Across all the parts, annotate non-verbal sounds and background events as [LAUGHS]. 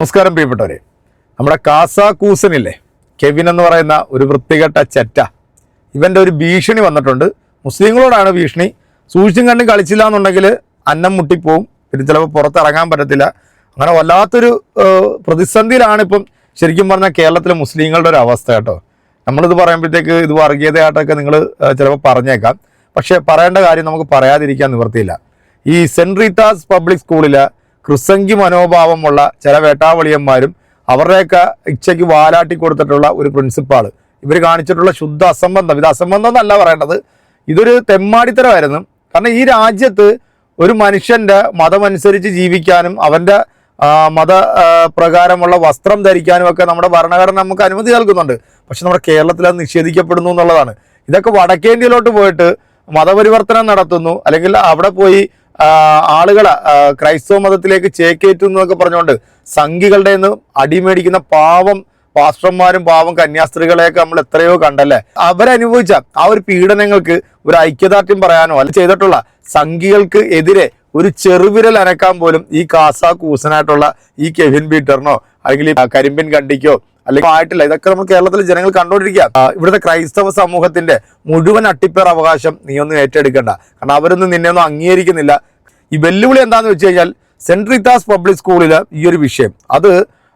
നമസ്കാരം പ്രിയപ്പെട്ടവരെ. നമ്മുടെ കാസാക്കൂസനില്ലേ കെവിൻ എന്ന് പറയുന്ന ഒരു വൃത്തികെട്ട ചെറ്റ. ഇവന്റെ ഒരു ഭീഷണി വന്നിട്ടുണ്ട്. മുസ്ലിങ്ങളോടാണ് ഭീഷണി. സൂക്ഷിച്ചും കണ്ടും കളിച്ചില്ല എന്നുണ്ടെങ്കിൽ അന്നം മുട്ടിപ്പോവും. പിന്നെ ചിലപ്പോൾ പുറത്തിറങ്ങാൻ പറ്റത്തില്ല. അങ്ങനെ വല്ലാത്തൊരു പ്രതിസന്ധിയിലാണ് ഇപ്പം ശരിക്കും പറഞ്ഞാൽ കേരളത്തിലെ മുസ്ലിങ്ങളുടെ ഒരു അവസ്ഥ കേട്ടോ. നമ്മളിത് പറയുമ്പോഴത്തേക്ക് ഇത് വർഗീയതയായിട്ടൊക്കെ നിങ്ങൾ ചിലപ്പോൾ പറഞ്ഞേക്കാം. പക്ഷേ പറയേണ്ട കാര്യം നമുക്ക് പറയാതിരിക്കാൻ നിവൃത്തിയില്ല. ഈ സെന്റ് റീറ്റാസ് പബ്ലിക് സ്കൂളിലെ ക്രിസംഗി മനോഭാവമുള്ള ചില വേട്ടാവളിയന്മാരും അവരുടെയൊക്കെ ഇച്ഛയ്ക്ക് വാലാട്ടി കൊടുത്തിട്ടുള്ള ഒരു പ്രിൻസിപ്പാൾ ഇവർ കാണിച്ചിട്ടുള്ള ശുദ്ധ അസംബന്ധം. ഇത് അസംബന്ധം എന്നല്ല പറയേണ്ടത്. ഇതൊരു തെമ്മാടിത്തരമായിരുന്നു. കാരണം ഈ രാജ്യത്ത് ഒരു മനുഷ്യന്റെ മതമനുസരിച്ച് ജീവിക്കാനും അവന്റെ മത പ്രകാരമുള്ള വസ്ത്രം ധരിക്കാനും ഒക്കെ നമ്മുടെ ഭരണഘടന നമുക്ക് അനുമതി നൽകുന്നുണ്ട്. പക്ഷെ നമ്മുടെ കേരളത്തിൽ അത് നിഷേധിക്കപ്പെടുന്നു എന്നുള്ളതാണ്. ഇതൊക്കെ വടക്കേന്ത്യയിലോട്ട് പോയിട്ട് മതപരിവർത്തനം നടത്തുന്നു. അല്ലെങ്കിൽ അവിടെ പോയി ആ, ആളുകളെ ആ, ക്രൈസ്തവ മതത്തിലേക്ക് ചേക്കേറ്റുന്നു എന്നൊക്കെ പറഞ്ഞുകൊണ്ട് സംഘികളുടെ നിന്ന് അടിമേടിക്കുന്ന പാവം പാസ്റ്റർമാരും പാവം കന്യാസ്ത്രീകളെയൊക്കെ നമ്മൾ എത്രയോ കണ്ടല്ലേ? അവരനുഭവിച്ച ആ ഒരു പീഡനങ്ങൾക്ക് ഒരു ഐക്യദാർഢ്യം പറയാനോ അല്ല ചെയ്തിട്ടുള്ള സംഘികൾക്ക് എതിരെ ഒരു ചെറുവിരൽ അനക്കാൻ പോലും ഈ കാസ കൂസനായിട്ടുള്ള ഈ കെവിൻ പീറ്ററിനോ അല്ലെങ്കിൽ കരിമ്പിൻ കണ്ടിക്കോ അല്ലെങ്കിൽ ആയിട്ടില്ല. ഇതൊക്കെ നമ്മൾ കേരളത്തിലെ ജനങ്ങൾ കണ്ടുകൊണ്ടിരിക്കുക. ഇവിടുത്തെ ക്രൈസ്തവ സമൂഹത്തിന്റെ മുഴുവൻ അട്ടിപ്പേർ അവകാശം നീ ഒന്നും ഏറ്റെടുക്കണ്ട. കാരണം അവരൊന്നും നിന്നെ ഒന്നും അംഗീകരിക്കുന്നില്ല. ഈ വെല്ലുവിളി എന്താണെന്ന് വെച്ച് കഴിഞ്ഞാൽ സെൻട്രൽ റീത്താസ് പബ്ലിക് സ്കൂളിൽ ഈ ഒരു വിഷയം. അത്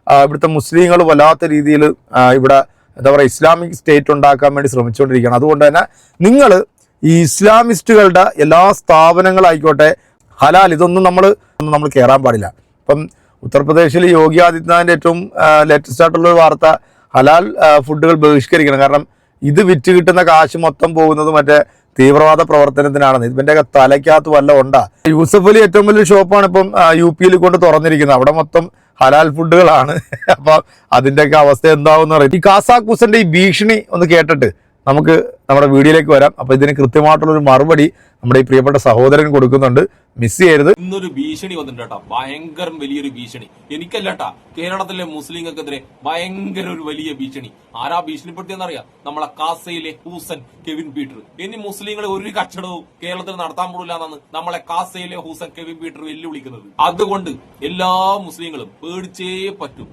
ഇവിടുത്തെ മുസ്ലിങ്ങൾ വല്ലാത്ത രീതിയിൽ ഇവിടെ എന്താ പറയുക ഇസ്ലാമിക് സ്റ്റേറ്റ് ഉണ്ടാക്കാൻ വേണ്ടി ശ്രമിച്ചുകൊണ്ടിരിക്കുകയാണ്. അതുകൊണ്ട് തന്നെ നിങ്ങൾ ഈ ഇസ്ലാമിസ്റ്റുകളുടെ എല്ലാ സ്ഥാപനങ്ങളായിക്കോട്ടെ ഹലാൽ ഇതൊന്നും നമ്മൾ നമ്മൾ കയറാൻ പാടില്ല. ഇപ്പം ഉത്തർപ്രദേശിൽ യോഗി ആദിത്യനാഥിന്റെ ഏറ്റവും ലേറ്റസ്റ്റ് ആയിട്ടുള്ള ഒരു വാർത്ത ഹലാൽ ഫുഡുകൾ ബഹിഷ്കരിക്കണം. കാരണം ഇത് വിറ്റ് കിട്ടുന്ന കാശ് മൊത്തം പോകുന്നത് മറ്റേ തീവ്രവാദ പ്രവർത്തനത്തിനാണെന്ന്. ഇതിന്റെ തലയ്ക്കകത്ത് വല്ല ഉണ്ടാ. യൂസഫ് അലി ഏറ്റവും വലിയ ഷോപ്പാണ് ഇപ്പം യു പിയിൽ കൊണ്ട് തുറന്നിരിക്കുന്നത്. അവിടെ മൊത്തം ഹലാൽ ഫുഡുകളാണ്. [LAUGHS] അപ്പം അതിന്റെയൊക്കെ അവസ്ഥ എന്താവും പറയും ഈ കാസാക്കൂസിന്റെ ഈ ഭീഷണി ഒന്ന് കേട്ടിട്ട് നമുക്ക് നമ്മുടെ വീഡിയോയിലേക്ക് വരാം. അപ്പൊ ഇതിന് കൃത്യമായിട്ടുള്ള ഒരു മറുപടി നമ്മുടെ ഈ പ്രിയപ്പെട്ട സഹോദരൻ കൊടുക്കുന്നുണ്ട്. മിസ് ചെയ്യരുത്. ഇന്നൊരു ഭീഷണി വന്നിട്ടുണ്ട് കേട്ടോ. ഭയങ്കര വലിയൊരു ഭീഷണി. എനിക്കല്ല കേട്ടാ കേരളത്തിലെ മുസ്ലിങ്ങൾക്കെതിരെ ഭയങ്കര ഒരു വലിയ ഭീഷണി. ആരാ ഭീഷണിപ്പെടുത്തിയെന്നറിയാം നമ്മളെ കാസയിലെ ഹൂസൻ കെവിൻ പീറ്റർ. ഇനി മുസ്ലിങ്ങളെ ഒരു കച്ചടവും കേരളത്തിൽ നടത്താൻ പോടില്ല എന്നാണ് നമ്മളെ കാസയിലെ ഹൂസൻ കെവിൻ പീറ്റർ വെല്ലുവിളിക്കുന്നത്. അതുകൊണ്ട് എല്ലാ മുസ്ലിങ്ങളും പേടിച്ചേ പറ്റും.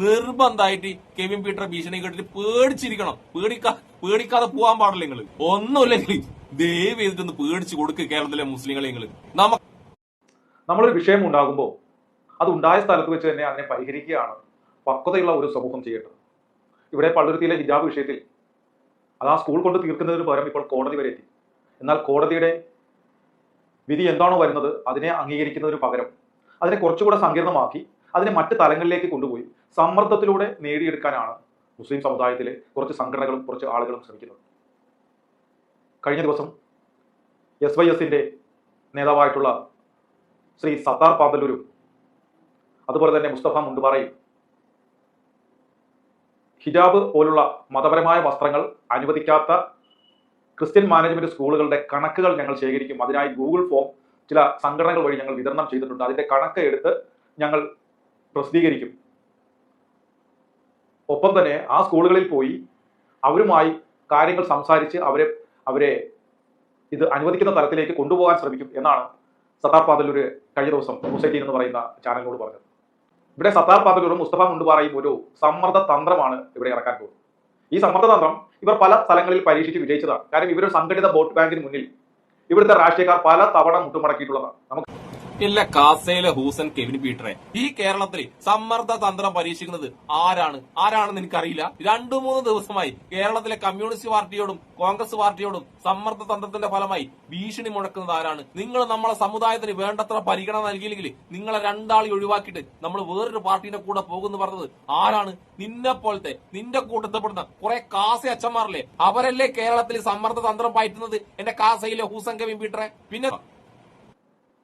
നിർബന്ധമായിട്ട് കെവിൻ പീറ്റർ ഭീഷണി കേട്ടിട്ട് പേടിച്ചിരിക്കണം. പേടിക്കാ പേടിക്കാതെ പോകാൻ പാടില്ല നിങ്ങൾ ഒന്നുമില്ലെങ്കിൽ ദയവ് ചെയ്തിട്ടൊന്ന് പേടിച്ചു കൊടുക്കുക കേരളത്തിലെ മുസ്ലിങ്ങളെ നിങ്ങൾ നമ്മ നമ്മളൊരു വിഷയം ഉണ്ടാകുമ്പോൾ അത് ഉണ്ടായ സ്ഥലത്ത് വെച്ച് തന്നെ അതിനെ പരിഹരിക്കുകയാണ് പക്വതയുള്ള ഒരു സമൂഹം ചെയ്യേണ്ടത്. ഇവിടെ പള്ളുരുത്തിയിലെ ഹിജാബ് വിഷയത്തിൽ അത് ആ സ്കൂൾ കൊണ്ട് തീർക്കുന്നതിന് പകരം ഇപ്പോൾ കോടതി വരെ എത്തി. എന്നാൽ കോടതിയുടെ വിധി എന്താണോ വരുന്നത് അതിനെ അംഗീകരിക്കുന്നതിന് പകരം അതിനെ കുറച്ചുകൂടെ സങ്കീർണമാക്കി അതിനെ മറ്റ് തലങ്ങളിലേക്ക് കൊണ്ടുപോയി സമ്മർദ്ദത്തിലൂടെ നേടിയെടുക്കാനാണ് മുസ്ലിം സമുദായത്തിലെ കുറച്ച് സംഘടനകളും കുറച്ച് ആളുകളും ശ്രമിക്കുന്നത്. കഴിഞ്ഞ ദിവസം എസ് വൈ എസിന്റെ നേതാവായിട്ടുള്ള ശ്രീ സത്താർ പാന്തലൂരും അതുപോലെ തന്നെ മുസ്തഫ മുണ്ടുപാറയും ഹിജാബ് പോലുള്ള മതപരമായ വസ്ത്രങ്ങൾ അനുവദിക്കാത്ത ക്രിസ്ത്യൻ മാനേജ്മെന്റ് സ്കൂളുകളുടെ കണക്കുകൾ ഞങ്ങൾ ശേഖരിക്കും. അതിനായി ഗൂഗിൾ ഫോം ചില സംഘടനകൾ വഴി ഞങ്ങൾ വിതരണം ചെയ്തിട്ടുണ്ട്. അതിന്റെ കണക്ക് എടുത്ത് ഞങ്ങൾ പ്രസിദ്ധീകരിക്കും. ഒപ്പം തന്നെ ആ സ്കൂളുകളിൽ പോയി അവരുമായി കാര്യങ്ങൾ സംസാരിച്ച് അവരെ അവരെ ഇത് അനുവദിക്കുന്ന തലത്തിലേക്ക് കൊണ്ടുപോകാൻ ശ്രമിക്കും എന്നാണ് സത്താർ പാതലൂർ കഴിഞ്ഞ ദിവസം സൊസൈറ്റി എന്ന് പറയുന്ന ചാനലിനോട് പറഞ്ഞത്. ഇവിടെ സത്താർ പാതലൂരും മുസ്തഫ മുണ്ടുപാറയും ഒരു സമ്മർദ്ദ തന്ത്രമാണ് ഇവിടെ ഇറക്കാൻ പോകുന്നത്. ഈ സമ്മർദ്ദ തന്ത്രം ഇവർ പല സ്ഥലങ്ങളിൽ പരീക്ഷിച്ച് വിജയിച്ചതാണ്. കാരണം ഇവരൊരു സംഘടിത വോട്ട് ബാങ്കിന് മുന്നിൽ ഇവിടുത്തെ രാഷ്ട്രീയക്കാർ പല തവണ മുട്ടുമടക്കിയിട്ടുള്ളതാണ്. നമുക്ക് ഇല്ല കാസയിലെ ഹൂസൻ കെവിൻ പീറ്ററെ. ഈ കേരളത്തിൽ സമ്മർദ്ദ തന്ത്രം പരീക്ഷിക്കുന്നത് ആരാണ്? ആരാണെന്ന് എനിക്കറിയില്ല. രണ്ടു മൂന്ന് ദിവസമായി കേരളത്തിലെ കമ്മ്യൂണിസ്റ്റ് പാർട്ടിയോടും കോൺഗ്രസ് പാർട്ടിയോടും സമ്മർദ്ദ തന്ത്രത്തിന്റെ ഫലമായി ഭീഷണി മുഴക്കുന്നത് ആരാണ്? നിങ്ങൾ നമ്മളെ സമുദായത്തിന് വേണ്ടത്ര പരിഗണന നൽകിയില്ലെങ്കിൽ നിങ്ങളെ രണ്ടാളി ഒഴിവാക്കിയിട്ട് നമ്മൾ വേറൊരു പാർട്ടിയുടെ കൂടെ പോകുന്നു പറഞ്ഞത് ആരാണ്? നിന്നെ പോലത്തെ നിന്റെ കൂട്ടത്തിൽപ്പെടുന്ന കുറെ കാസ അച്ഛന്മാരല്ലേ? അവരല്ലേ കേരളത്തിൽ സമ്മർദ്ദ തന്ത്രം പയറ്റുന്നത്? എന്റെ കാസയിലെ ഹൂസൻ കെവിൻ പീറ്ററെ. പിന്നെ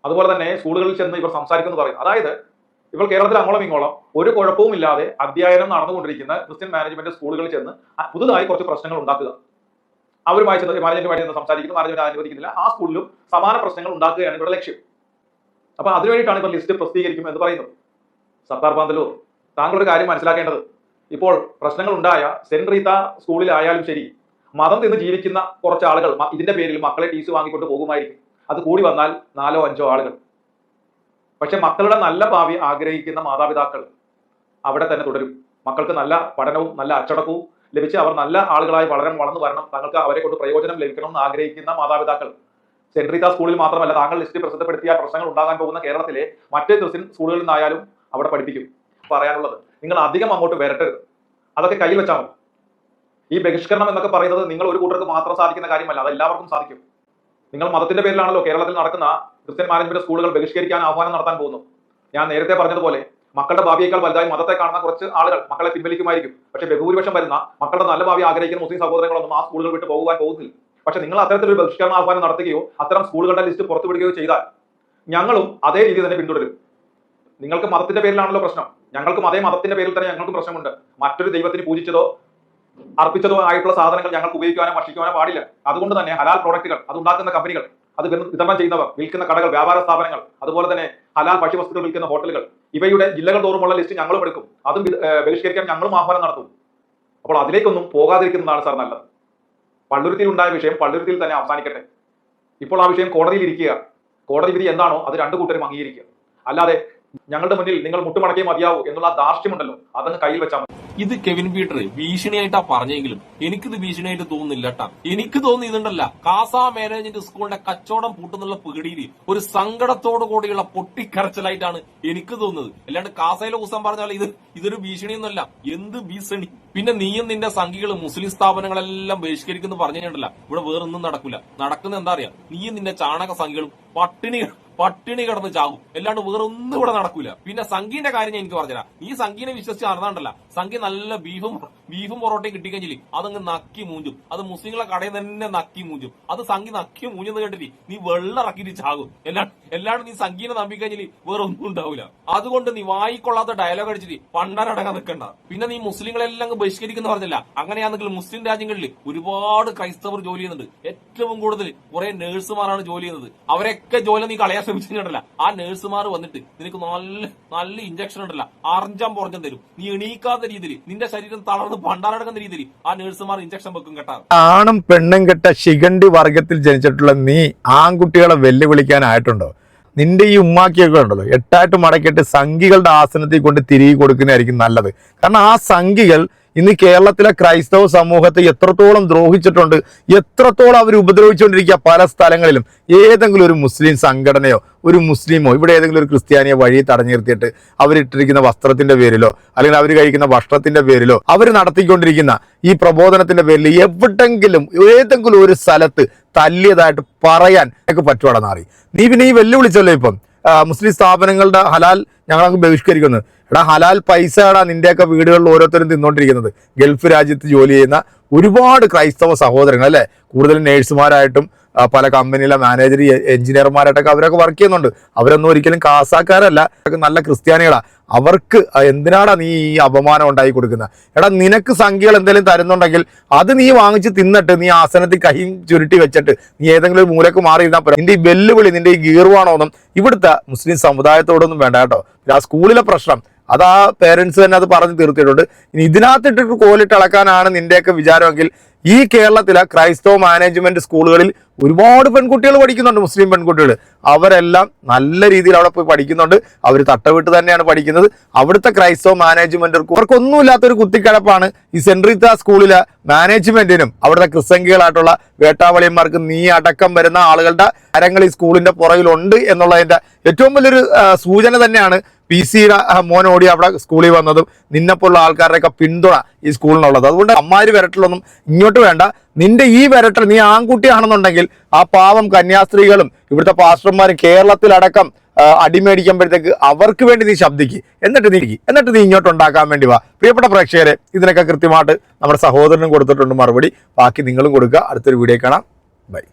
അതുപോലെ തന്നെ സ്കൂളുകളിൽ ചെന്ന് ഇവർ സംസാരിക്കുന്നു പറയും. അതായത് ഇവർ കേരളത്തിൽ അങ്ങോളം ഇങ്ങോളം ഒരു കുഴപ്പവും ഇല്ലാതെ അധ്യയനം നടന്നുകൊണ്ടിരിക്കുന്ന ക്രിസ്ത്യൻ മാനേജ്മെന്റ് സ്കൂളുകളിൽ ചെന്ന് പുതുതായി കുറച്ച് പ്രശ്നങ്ങൾ ഉണ്ടാക്കുക. അവരുമായി ചെന്ന് മാനേജ്മെന്റുമായി ചെന്ന് സംസാരിക്കുന്നു മാനേജ്മെന്റ് അനുവദിക്കുന്നില്ല. ആ സ്കൂളിലും സമാന പ്രശ്നങ്ങൾ ഉണ്ടാക്കുകയാണ് ഇവരുടെ ലക്ഷ്യം. അപ്പൊ അതിനുവേണ്ടിയിട്ടാണ് ഇവർ ലിസ്റ്റ് പ്രസിദ്ധീകരിക്കും എന്ന് പറയുന്നത്. സർക്കാർ പാന്തലൂർ താങ്കളൊരു കാര്യം മനസ്സിലാക്കേണ്ടത്. ഇപ്പോൾ പ്രശ്നങ്ങൾ ഉണ്ടായ സെന്റ് റീത്ത സ്കൂളിലായാലും ശരി മതം തിന്ന് ജീവിക്കുന്ന കുറച്ച് ആളുകൾ ഇതിന്റെ പേരിൽ മക്കളെ ടീസ് വാങ്ങിക്കൊണ്ട് പോകുമായിരിക്കും. അത് കൂടി വന്നാൽ നാലോ അഞ്ചോ ആളുകൾ. പക്ഷെ മക്കളുടെ നല്ല ഭാവി ആഗ്രഹിക്കുന്ന മാതാപിതാക്കൾ അവിടെ തന്നെ തുടരും. മക്കൾക്ക് നല്ല പഠനവും നല്ല അച്ചടക്കവും ലഭിച്ച് അവർ നല്ല ആളുകളായി വളരാൻ വളർന്നു വരണം. തങ്ങൾക്ക് അവരെ കൊണ്ട് പ്രയോജനം ലഭിക്കണം എന്ന് ആഗ്രഹിക്കുന്ന മാതാപിതാക്കൾ. റീത്ത സ്കൂളിൽ മാത്രമല്ല താങ്കൾ ലിസ്റ്റ് പ്രസിദ്ധപ്പെടുത്തിയ പ്രശ്നങ്ങൾ ഉണ്ടാകാൻ പോകുന്ന കേരളത്തിലെ മറ്റ് ക്രിസ്ത്യൻ സ്കൂളുകളിൽ നിന്നായാലും അവിടെ പഠിപ്പിക്കും പറയാനുള്ളത്. നിങ്ങൾ അധികം അങ്ങോട്ട് വരട്ടരുത്. അതൊക്കെ കയ്യിൽ വെച്ചാൽ മതി. ഈ ബഹിഷ്കരണം എന്നൊക്കെ പറയുന്നത് നിങ്ങൾ ഒരു കൂട്ടർക്ക് മാത്രം സാധിക്കുന്ന കാര്യമല്ല അത് എല്ലാവർക്കും സാധിക്കും. നിങ്ങൾ മതത്തിന്റെ പേരിലാണല്ലോ കേരളത്തിൽ നടക്കുന്ന ക്രിസ്ത്യൻ മാനേജ്മെന്റ് സ്കൂളുകൾ ബഹിഷ്കരിക്കാൻ ആഹ്വാനം നടത്താൻ പോകുന്നു. ഞാൻ നേരത്തെ പറഞ്ഞതുപോലെ മക്കളുടെ ഭാവിയേക്കാൾ വലുതായി മതത്തെ കാണുന്ന കുറച്ച് ആളുകൾ മക്കളെ പിൻവലിക്കുമായിരിക്കും. പക്ഷേ ബഹുഭൂരിപക്ഷം വരുന്ന മക്കളുടെ നല്ല ഭാവി ആഗ്രഹിക്കുന്ന മുസ്ലിം സഹോദരങ്ങളൊന്നും ആ സ്കൂളുകൾ വിട്ട് പോകുവാൻ പോകുന്നില്ല. പക്ഷെ നിങ്ങൾ അത്തരത്തിലൊരു ബഹിഷ്കരണ ആഹ്വാനം നടത്തുകയോ അത്തരം സ്കൂളുകളുടെ ലിസ്റ്റ് പുറത്തുവിടുകയോ ചെയ്താൽ ഞങ്ങളും അതേ രീതി തന്നെ പിന്തുടരും. നിങ്ങൾക്ക് മതത്തിന്റെ പേരിലാണല്ലോ പ്രശ്നം. ഞങ്ങൾക്കും അതേ മതത്തിന്റെ പേരിൽ തന്നെ ഞങ്ങൾക്കും പ്രശ്നമുണ്ട്. മറ്റൊരു ദൈവത്തിന് പൂജിച്ചതോ അർപ്പിച്ചതോ ആയിട്ടുള്ള സാധനങ്ങൾ ഞങ്ങൾക്ക് ഉപയോഗിക്കാനോ ഭക്ഷിക്കാനോ പാടില്ല. അതുകൊണ്ട് തന്നെ ഹലാൽ പ്രോഡക്റ്റുകൾ അത് ഉണ്ടാക്കുന്ന കമ്പനികൾ അത് വിതരണം ചെയ്യുന്നവർ വിൽക്കുന്ന കടകൾ വ്യാപാര സ്ഥാപനങ്ങൾ അതുപോലെ തന്നെ ഹലാൽ ഭക്ഷ്യവസ്തുക്കൾ വിൽക്കുന്ന ഹോട്ടലുകൾ ഇവയുടെ ജില്ലകൾ തോറുമുള്ള ലിസ്റ്റ് ഞങ്ങളും എടുക്കും. അതും ബഹിഷ്കരിക്കാൻ ഞങ്ങളും ആഹ്വാനം നടത്തും. അപ്പോൾ അതിലേക്കൊന്നും പോകാതിരിക്കുന്നതാണ് സാർ നല്ലത്. പള്ളുരുത്തിയിൽ ഉണ്ടായ വിഷയം പള്ളുരുത്തിയിൽ തന്നെ അവസാനിക്കട്ടെ. ഇപ്പോൾ ആ വിഷയം കോടതിയിൽ ഇരിക്കുക. കോടതി വിധി എന്താണോ അത് രണ്ടു കൂട്ടരും അംഗീകരിക്കുക. അല്ലാതെ ഞങ്ങളുടെ മുന്നിൽ നിങ്ങൾ മുട്ടുമടക്കേ മതിയാവൂ എന്നുള്ള ദാർഷ്ട്യമുണ്ടല്ലോ അതങ്ങ് കയ്യിൽ വെച്ചാൽ മതി. ഇത് കെവിൻ പീറ്റർ ഭീഷണിയായിട്ടാ പറഞ്ഞെങ്കിലും എനിക്കിത് ഭീഷണിയായിട്ട് തോന്നുന്നില്ല കേട്ടാ എനിക്ക് തോന്നി ഇതുണ്ടല്ല കാസ മാനേജ്മെന്റ് സ്കൂളിന്റെ കച്ചവടം പൂട്ടുന്നുള്ള പേടിയിൽ ഒരു സങ്കടത്തോടു കൂടിയുള്ള പൊട്ടിക്കരച്ചിലായിട്ടാണ് എനിക്ക് തോന്നുന്നത്. അല്ലാണ്ട് കാസയിലെ കുസം പറഞ്ഞാൽ ഇത് ഇതൊരു ഭീഷണിയൊന്നുമല്ല. എന്ത് ഭീഷണി? പിന്നെ നീയും നിന്റെ സംഘികളും മുസ്ലിം സ്ഥാപനങ്ങളെല്ലാം ബഹിഷ്കരിക്കുന്നു പറഞ്ഞിട്ടുണ്ടല്ല. ഇവിടെ വേറൊന്നും നടക്കില്ല നടക്കുന്ന എന്താ അറിയാം? നീയും നിന്റെ ചാണക സംഘികളും പട്ടിണി പട്ടിണി കിടന്ന് ചാകും. അല്ലാണ്ട് വേറെ ഒന്നും ഇവിടെ നടക്കൂല. പിന്നെ സംഗീന്റെ കാര്യം ഞാൻ എനിക്ക് പറഞ്ഞുതരാം. ഈ സംഗീനെ വിശ്വസിച്ച് നടന്നാണ്ടല്ല സംഗീ നല്ല ബീഫും ബീഫും പൊറോട്ടയും കിട്ടിക്കഴിഞ്ഞില്ലേ അതങ്ങ് നക്കി മൂഞ്ചും. അത് മുസ്ലിങ്ങളെ കടയിൽ തന്നെ നക്കി മൂഞ്ചും. അത് സംഗി നക്കി മൂഞ്ഞെന്ന് കേട്ടിട്ട് നീ വെള്ളറക്കിട്ട് ചാകും. എല്ലാ എല്ലാണ്ട് നീ സംഘീനെ നമ്പിക്കഴിഞ്ഞില്ലേ വേറെ ഒന്നും ഉണ്ടാവില്ല അതുകൊണ്ട് നീ വായിക്കൊള്ളാത്ത ഡയലോഗ് അടിച്ചിട്ട് പണ്ടരടങ്ങാൻ നിൽക്കണ്ട. പിന്നെ നീ മുസ്ലിങ്ങളെല്ലാം അങ്ങ് ബഹിഷ്കരിക്കുന്ന പറഞ്ഞില്ല. അങ്ങനെയാണെങ്കിൽ മുസ്ലിം രാജ്യങ്ങളിൽ ഒരുപാട് ക്രൈസ്തവർ ജോലി ചെയ്യുന്നുണ്ട്. ഏറ്റവും കൂടുതൽ കുറെ നഴ്സുമാരാണ് ജോലി ചെയ്യുന്നത്. അവരൊക്കെ ജോലി നീ കളയാൻ ശ്രമിച്ചിട്ടുണ്ടല്ല ആ നഴ്സുമാർ വന്നിട്ട് നിനക്ക് നല്ല നല്ല ഇഞ്ചക്ഷൻ ഉണ്ടല്ല. അർജം പുറഞ്ഞം തരും. നീ എണീക്കാത്ത രീതിയിൽ നിന്റെ ശരീരം തളർന്ന് പണ്ടാറടക്കുന്ന രീതിയിൽ ആ നഴ്സുമാർ ഇഞ്ചക്ഷൻ വെക്കും കേട്ടാ. ആണും പെണ്ണും കെട്ട ശിഖണ്ഡി വർഗത്തിൽ ജനിച്ചിട്ടുള്ള നീ ആൺകുട്ടികളെ വെല്ലുവിളിക്കാനായിട്ടുണ്ടോ? നിന്റെ ഈ ഉമ്മാക്കിയൊക്കെ ഉണ്ടല്ലോ എട്ടായിട്ട് മടക്കിയിട്ട് സംഘികളുടെ ആസനത്തിൽ കൊണ്ട് തിരികെ കൊടുക്കുന്നതായിരിക്കും നല്ലത്. കാരണം ആ സംഘികൾ ഇന്ന് കേരളത്തിലെ ക്രൈസ്തവ സമൂഹത്തെ എത്രത്തോളം ദ്രോഹിച്ചിട്ടുണ്ട് എത്രത്തോളം അവർ ഉപദ്രവിച്ചുകൊണ്ടിരിക്കുക പല സ്ഥലങ്ങളിലും. ഏതെങ്കിലും ഒരു മുസ്ലിം സംഘടനയോ ഒരു മുസ്ലിമോ ഇവിടെ ഏതെങ്കിലും ഒരു ക്രിസ്ത്യാനിയെ വഴി തടഞ്ഞു നിർത്തിയിട്ട് അവരിട്ടിരിക്കുന്ന വസ്ത്രത്തിന്റെ പേരിലോ അല്ലെങ്കിൽ അവർ കഴിക്കുന്ന ഭക്ഷണത്തിന്റെ പേരിലോ അവർ നടത്തിക്കൊണ്ടിരിക്കുന്ന ഈ പ്രബോധനത്തിന്റെ പേരിൽ എവിടെങ്കിലും ഏതെങ്കിലും ഒരു സ്ഥലത്ത് തല്ലിയതായിട്ട് പറയാൻ എനിക്ക് പറ്റുവാടെന്നറി നീ പിന്നെ ഈ വെല്ലുവിളിച്ചല്ലോ ഇപ്പം? മുസ്ലിം സ്ഥാപനങ്ങളുടെ ഹലാൽ ഞങ്ങളങ്ങ് ബഹിഷ്കരിക്കുന്നത് എടാ ഹലാൽ പൈസ എടാ നിന്റെയൊക്കെ വീടുകളിൽ ഓരോരുത്തരും തിന്നുകൊണ്ടിരിക്കുന്നത് ഗൾഫ് രാജ്യത്ത് ജോലി ചെയ്യുന്ന ഒരുപാട് ക്രൈസ്തവ സഹോദരങ്ങൾ അല്ലേ കൂടുതൽ നേഴ്സുമാരായിട്ടും പല കമ്പനിയിലെ മാനേജർ എഞ്ചിനീയർമാരായിട്ടൊക്കെ അവരൊക്കെ വർക്ക് ചെയ്യുന്നുണ്ട്. അവരൊന്നും ഒരിക്കലും കാസാക്കാരല്ല നല്ല ക്രിസ്ത്യാനികളാ. അവർക്ക് എന്തിനാടാ നീ ഈ അപമാനം ഉണ്ടായി കൊടുക്കുന്നത് എടാ നിനക്ക് സംഖ്യകൾ എന്തെങ്കിലും തരുന്നുണ്ടെങ്കിൽ അത് നീ വാങ്ങിച്ച് തിന്നിട്ട് നീ ആസനത്തിൽ കൈയും ചുരുട്ടി വെച്ചിട്ട് നീ ഏതെങ്കിലും ഒരു മൂലക്ക് മാറിയിരുന്നാൽ പോരാ. നിന്റെ ഈ വെല്ലുവിളി നിന്റെ ഈ ഗീർവാണോന്നും ഇവിടുത്തെ മുസ്ലിം സമുദായത്തോടൊന്നും വേണ്ട കേട്ടോ. ആ സ്കൂളിലെ പ്രശ്നം അത് ആ പേരൻസ് തന്നെ അത് പറഞ്ഞ് തീർത്തിട്ടുണ്ട്. ഇനി ഇതിനകത്തിട്ടിട്ട് കോലിട്ട് അളക്കാനാണ് നിന്റെയൊക്കെ വിചാരമെങ്കിൽ ഈ കേരളത്തിലെ ക്രൈസ്തവ മാനേജ്മെന്റ് സ്കൂളുകളിൽ ഒരുപാട് പെൺകുട്ടികൾ പഠിക്കുന്നുണ്ട് മുസ്ലിം പെൺകുട്ടികൾ. അവരെല്ലാം നല്ല രീതിയിൽ അവിടെ പോയി പഠിക്കുന്നുണ്ട്. അവർ തട്ടവിട്ട് തന്നെയാണ് പഠിക്കുന്നത്. അവിടുത്തെ ക്രൈസ്തവ മാനേജ്മെന്റ് അവർക്കൊന്നുമില്ലാത്തൊരു കുത്തിക്കിടപ്പാണ് ഈ സെൻട്രിത്ത സ്കൂളിലെ മാനേജ്മെന്റിനും അവിടുത്തെ ക്രിസ്തങ്കികളായിട്ടുള്ള വേട്ടാവളിയന്മാർക്ക് നീ അടക്കം വരുന്ന ആളുകളുടെ കരങ്ങൾ ഈ സ്കൂളിന്റെ പുറകിലുണ്ട് എന്നുള്ളതിന്റെ ഏറ്റവും വലിയൊരു സൂചന തന്നെയാണ് പി സിയുടെ മോനോടി അവിടെ സ്കൂളിൽ വന്നതും നിന്നെപ്പോലുള്ള ആൾക്കാരുടെയൊക്കെ പിന്തുണ ഈ സ്കൂളിനുള്ളത്. അതുകൊണ്ട് അമ്മാര് വരട്ടിലൊന്നും ഇങ്ങോട്ട് വേണ്ട. നിന്റെ ഈ വരട്ടൽ നീ ആൺകുട്ടിയാണെന്നുണ്ടെങ്കിൽ ആ പാവം കന്യാസ്ത്രീകളും ഇവിടുത്തെ പാസ്റ്റർമാരും കേരളത്തിലടക്കം അടിമേടിക്കുമ്പോഴത്തേക്ക് അവർക്ക് വേണ്ടി നീ ശബ്ദിക്ക്. എന്നിട്ട് നീ എന്നിട്ട് നീ ഇങ്ങോട്ട് ഉണ്ടാക്കാൻ വേണ്ടി വാ. പ്രിയപ്പെട്ട പ്രേക്ഷകരെ ഇതിനൊക്കെ കൃത്യമായിട്ട് നമ്മുടെ സഹോദരനും കൊടുത്തിട്ടുണ്ട് മറുപടി. ബാക്കി നിങ്ങളും കൊടുക്കുക. അടുത്തൊരു വീഡിയോ കാണാം. ബൈ.